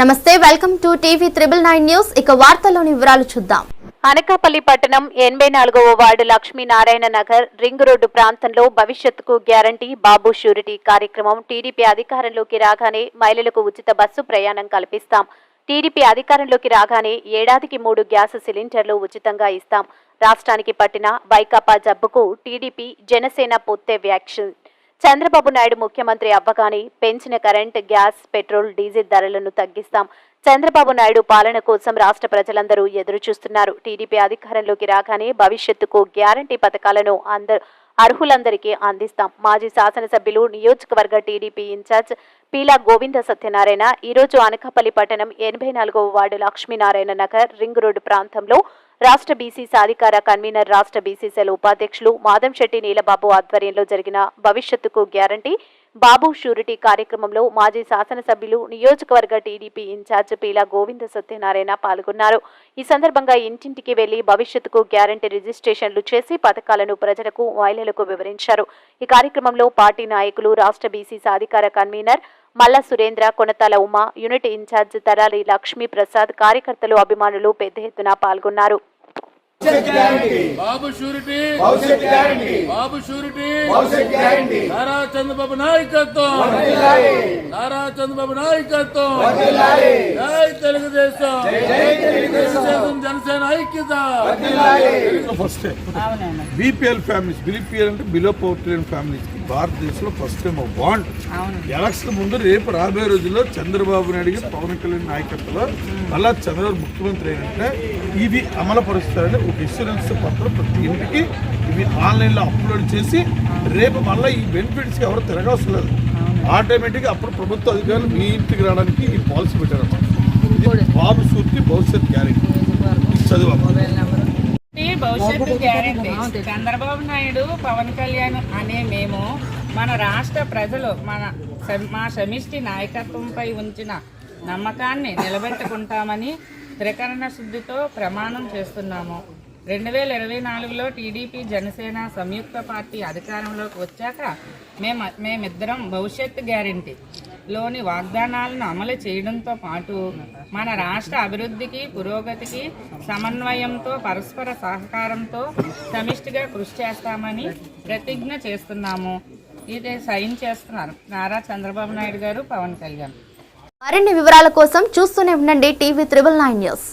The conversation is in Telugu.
నమస్తే welcome to TV triple nine news. ఇక వార్తల్లోని వివరాలు చూద్దాం. అనకాపల్లి పట్టణం ఎనభై నాలుగవ ward Lakshminarayana Nagar ring road ప్రాంతంలో భవిష్యత్తుకు గ్యారంటీ బాబు షూరిటీ కార్యక్రమం. టీడీపీ అధికారంలోకి రాగానే మహిళలకు ఉచిత బస్సు ప్రయాణం కల్పిస్తాం. టీడీపీ అధికారంలోకి రాగానే ఏడాదికి మూడు గ్యాస్ సిలిండర్లు ఉచితంగా ఇస్తాం. రాష్ట్రానికి పట్టిన వైకాపా జబ్బుకు టీడీపీ జనసేన పొత్తే వ్యాక్సిన్. చంద్రబాబు నాయుడు ముఖ్యమంత్రి అవ్వగానే పెంచిన కరెంట్ గ్యాస్ పెట్రోల్ డీజిల్ ధరలను తగ్గిస్తాం. చంద్రబాబు నాయుడు పాలన కోసం రాష్ట్ర ప్రజలందరూ ఎదురు చూస్తున్నారు టీడీపీ అధికారంలోకి రాగానే భవిష్యత్తుకు గ్యారంటీ పథకాలను అందరు అర్హులందరికీ అందిస్తాం. మాజీ శాసనసభ్యులు నియోజకవర్గ టీడీపీ ఇన్ఛార్జ్ పీలా గోవింద సత్యనారాయణ ఈరోజు అనకాపల్లి పట్టణం ఎనభై నాలుగవ ward Lakshminarayana Nagar ring road ప్రాంతంలో రాష్ట్ర బీసీ సాధికార కన్వీనర్ రాష్ట్ర బీసీసీఎల్ ఉపాధ్యక్షులు మాదంశెట్టి నీలబాబు ఆధ్వర్యంలో జరిగిన భవిష్యత్తుకు గ్యారంటీ బాబు షూరిటీ కార్యక్రమంలో మాజీ శాసనసభ్యులు నియోజకవర్గ టీడీపీ ఇన్ఛార్జ్ పీలా గోవింద సత్యనారాయణ పాల్గొన్నారు. ఈ సందర్భంగా ఇంటింటికి వెళ్ళి భవిష్యత్తుకు గ్యారంటీ రిజిస్ట్రేషన్లు చేసి పథకాలను ప్రజలకు మహిళలకు వివరించారు. ఈ కార్యక్రమంలో పార్టీ నాయకులు రాష్ట్ర బీసీ సాధికార convener Malla Surendra Konathala Uma unit incharge Tarali Lakshmi Prasad కార్యకర్తలు అభిమానులు పెద్ద ఎత్తున పాల్గొన్నారు. బాబు షూరిటీ భవిష్యత్ గ్యారంటీ. బాబు షూరిటీ భవిష్యత్ గ్యారంటీ. నారా చంద్రబాబు నాయకత్వం. నారా చంద్రబాబు నాయకత్వం. జై తెలుగుదేశం. తెలుగుదేశం జనసేన ఐక్యత ఫస్ట్ బీపీఎల్ ఫ్యామిలీస్ బీపీఎల్ అంటే బిలో పవర్టీ ఫ్యామిలీస్ భారతదేశంలో ఫస్ట్ టైం బాండ్ ఎలక్షన్ ముందు రేపు రాబోయే రోజుల్లో చంద్రబాబు నాయుడు గారు పవన్ కళ్యాణ్ నాయకత్వంలో మళ్ళా చంద్రబాబు ముఖ్యమంత్రి అయినంటే ఇవి అమలు పరుస్తారని ఒక ఇన్సూరెన్స్ పత్రం ప్రతి ఇంటికి ఇవి ఆన్లైన్లో అప్లోడ్ చేసి రేపు మళ్ళీ ఈ బెనిఫిట్స్కి ఎవరు తిరగవసరం లేదు. ఆటోమేటిక్గా అప్పుడు ప్రభుత్వ అధికారులు మీ ఇంటికి రావడానికి ఈ పాలసీ పెట్టారన్నమాట. బాబు సూర్తి భవిష్యత్ గ్యారెంటీ. చదువు. భవిష్యత్తు గ్యారెంటీ. చంద్రబాబు నాయుడు పవన్ కళ్యాణ్ అనే మేము మన రాష్ట్ర ప్రజలు మన మా సమిష్టి నాయకత్వంపై ఉంచిన నమ్మకాన్ని నిలబెట్టుకుంటామని త్రికరణ శుద్ధితో ప్రమాణం చేస్తున్నాము. రెండు వేల ఇరవై నాలుగులో టీడీపీ జనసేన సంయుక్త పార్టీ అధికారంలోకి వచ్చాక మేము మేమిద్దరం భవిష్యత్తు గ్యారంటీ లోని వాగ్దానాలను అమలు చేయడంతో పాటు మన రాష్ట్ర అభివృద్ధికి పురోగతికి సమన్వయంతో పరస్పర సహకారంతో సమిష్టిగా కృషి చేస్తామని ప్రతిజ్ఞ చేస్తున్నాము. ఇది సైన్ చేస్తున్నారు నారా చంద్రబాబు నాయుడు గారు పవన్ కళ్యాణ్. మరిన్ని వివరాల కోసం చూస్తూనే ఉండండి టీవీ త్రిబుల్ నైన్ న్యూస్.